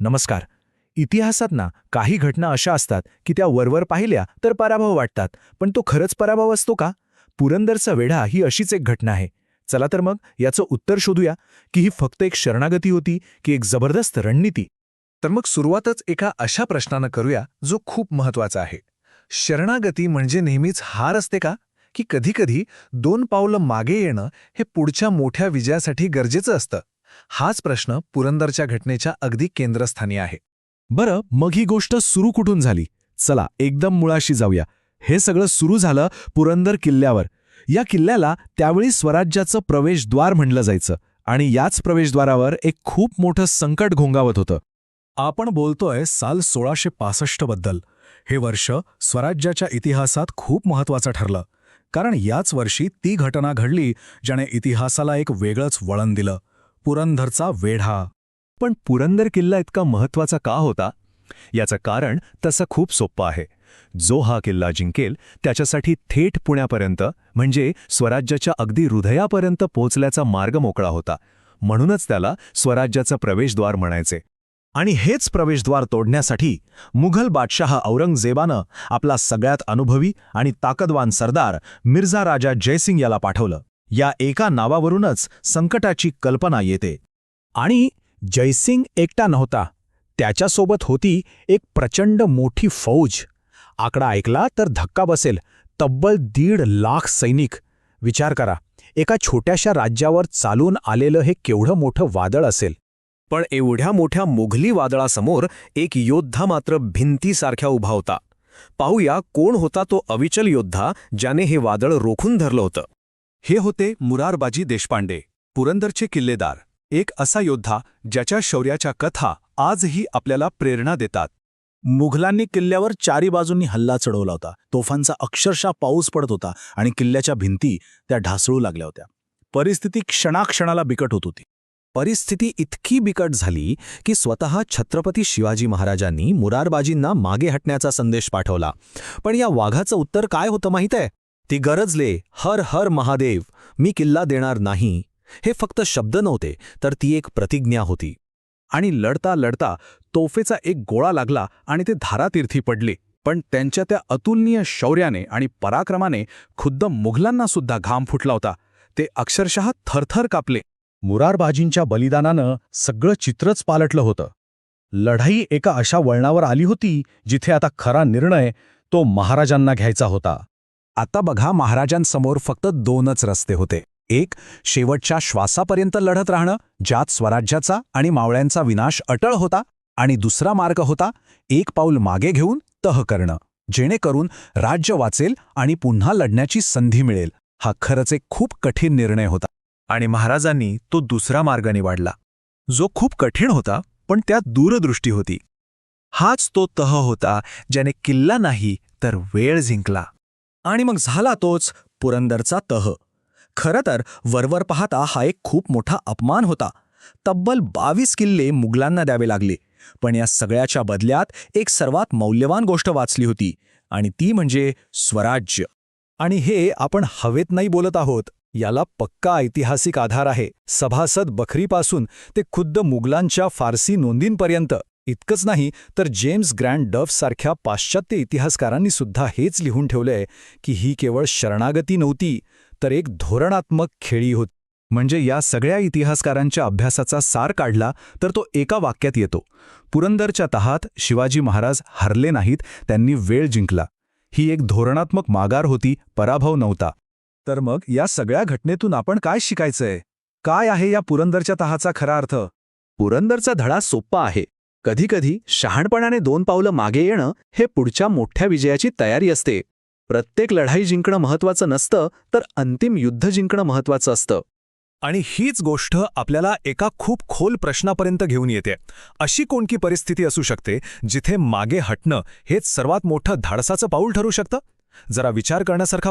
नमस्कार. इतिहासात ना काही घटना अशा असतात की त्या वरवर पाहिल्या तर पराभव वाटतात पण तो खरंच पराभव असतो का? पुरंदरचा वेढा ही अशीच एक घटना आहे. चला तर मग याचं उत्तर शोधूया की ही फक्त एक शरणागती होती की एक जबरदस्त रणनीती? तर मग सुरुवातच एका अशा प्रश्नानं करूया जो खूप महत्त्वाचा आहे. शरणागती म्हणजे नेहमीच हार असते का? की कधीकधी दोन पावलं मागे येणं हे पुढच्या मोठ्या विजयासाठी गरजेचं असतं? हाच प्रश्न पुरंदरच्या घटनेच्या अगदी केंद्रस्थानी आहे. बरं मग ही गोष्ट सुरू कुठून झाली? चला एकदम मुळाशी जाऊया. हे सगळं सुरू झालं पुरंदर किल्ल्यावर. या किल्ल्याला त्यावेळी स्वराज्याचं प्रवेशद्वार म्हणलं जायचं आणि याच प्रवेशद्वारावर एक खूप मोठं संकट घोंगावत होतं. आपण बोलतोय साल सोळाशे पासष्टबद्दल. हे वर्ष स्वराज्याच्या इतिहासात खूप महत्वाचं ठरलं. कारण याच वर्षी ती घटना घडली ज्याने इतिहासाला एक वेगळंच वळण दिलं. पुरंदरचा वेढा. पण पुरंदर किल्ला इतका महत्त्वाचा का होता? याचं कारण तसं खूप सोपं आहे. जो हा किल्ला जिंकेल त्याच्यासाठी थेट पुण्यापर्यंत म्हणजे स्वराज्याच्या अगदी हृदयापर्यंत पोचल्याचा मार्ग मोकळा होता. म्हणूनच त्याला स्वराज्याचं प्रवेशद्वार म्हणायचे. आणि हेच प्रवेशद्वार तोडण्यासाठी मुघल बादशाह औरंगजेबानं आपला सगळ्यात अनुभवी आणि ताकदवान सरदार मिर्झा राजा जयसिंग याला पाठवलं. या एका नावावरूनच संकटाची कल्पना येते. आणि जयसिंग एकटा नव्हता. त्याच्यासोबत होती एक प्रचंड मोठी फौज. आकडा ऐकला तर धक्का बसेल. तब्बल दीड लाख सैनिक. विचार करा एका छोट्याशा राज्यावर चालून आलेलं हे केवढं मोठं वादळ असेल? पण एवढ्या मोठ्या मुघली वादळासमोर एक योद्धा मात्र भिंतीसारख्या उभा होता. पाहूया कोण होता तो अविचल योद्धा ज्याने हे वादळ रोखून धरलं होतं. हे होते मुरारबाजी देशपांडे पुरंदरचे किल्लेदार. एक असा योद्धा ज्याच्या शौर्याच्या कथा आजही आपल्याला प्रेरणा देतात. मुघलांनी किल्ल्यावर चारी बाजूंनी हल्ला चढवला होता. तोफांचा अक्षरशः पाऊस पडत होता आणि किल्ल्याच्या भिंती त्या ढासळू लागल्या होत्या. परिस्थिती क्षणाक्षणाला बिकट होत होती. परिस्थिती इतकी बिकट झाली की स्वतः छत्रपती शिवाजी महाराजांनी मुरारबाजींना मागे हटण्याचा संदेश पाठवला. पण या वाघाचं उत्तर काय होतं माहीत आहे? ती गरजले हर हर महादेव मी किल्ला देणार नाही. हे फक्त शब्द नव्हते तर ती एक प्रतिज्ञा होती. आणि लढता लढता तोफेचा एक गोळा लागला आणि ते धारातीर्थी पडले. पण त्यांच्या त्या अतुलनीय शौर्याने आणि पराक्रमाने खुद्द मुघलांना सुद्धा घाम फुटला होता. ते अक्षरशः थरथर कापले. मुरारबाजींच्या बलिदानानं सगळं चित्रच पालटलं होतं. लढाई एका अशा वळणावर आली होती जिथे आता खरा निर्णय तो महाराजांना घ्यायचा होता. आता बघा महाराजांसमोर फक्त दोनच रस्ते होते. एक शेवटच्या श्वासापर्यंत लढत राहणं ज्यात स्वराज्याचा आणि मावळ्यांचा विनाश अटळ होता आणि दुसरा मार्ग होता एक पाऊल मागे घेऊन तह करणं जेणेकरून राज्य वाचेल आणि पुन्हा लढण्याची संधी मिळेल. हा खरंच एक खूप कठीण निर्णय होता आणि महाराजांनी तो दुसरा मार्ग निवडला. जो खूप कठीण होता पण त्यात दूरदृष्टी होती. हाच तो तह होता ज्याने किल्ला नाही तर वेळ जिंकला. आणि मग झाला तोच पुरंदरचा तह. खरं तर वरवर पाहता हा एक खूप मोठा अपमान होता. तब्बल बावीस किल्ले मुघलांना द्यावे लागले पण या सगळ्याच्या बदल्यात एक सर्वात मौल्यवान गोष्ट वाचली होती आणि ती म्हणजे स्वराज्य. आणि हे आपण हवेत नाही बोलत आहोत याला पक्का ऐतिहासिक आधार आहे. सभासद बखरीपासून ते खुद्द मुघलांच्या फारसी नोंदींपर्यंत. इतकंच नाही तर जेम्स ग्रँड डफ सारख्या पाश्चात्य इतिहासकारांनी सुद्धा हेच लिहून ठेवलंय की ही केवळ शरणागती नव्हती तर एक धोरणात्मक खेळी होती. म्हणजे या सगळ्या इतिहासकारांच्या अभ्यासाचा सार काढला तर तो एका वाक्यात येतो. पुरंदरच्या तहात शिवाजी महाराज हरले नाहीत त्यांनी वेळ जिंकला. ही एक धोरणात्मक मागार होती पराभव नव्हता. तर मग या सगळ्या घटनेतून आपण काय शिकायचंय? काय आहे या पुरंदरच्या तहाचा खरा अर्थ? पुरंदरचा धडा सोप्पा आहे. कधीकधी शहाणपणाने दोन पावलं मागे येणं हे पुढच्या मोठ्या विजयाची तयारी असते. प्रत्येक लढाई जिंकणं महत्वाचं नसतं तर अंतिम युद्ध जिंकणं महत्वाचं असतं. आणि हीच गोष्ट आपल्याला एका खूप खोल प्रश्नापर्यंत घेऊन येते. अशी कोणती परिस्थिती असू शकते जिथे मागे हटणं हेच सर्वात मोठं धाडसाचं पाऊल ठरू शकतं? जरा विचार करण्यासारखा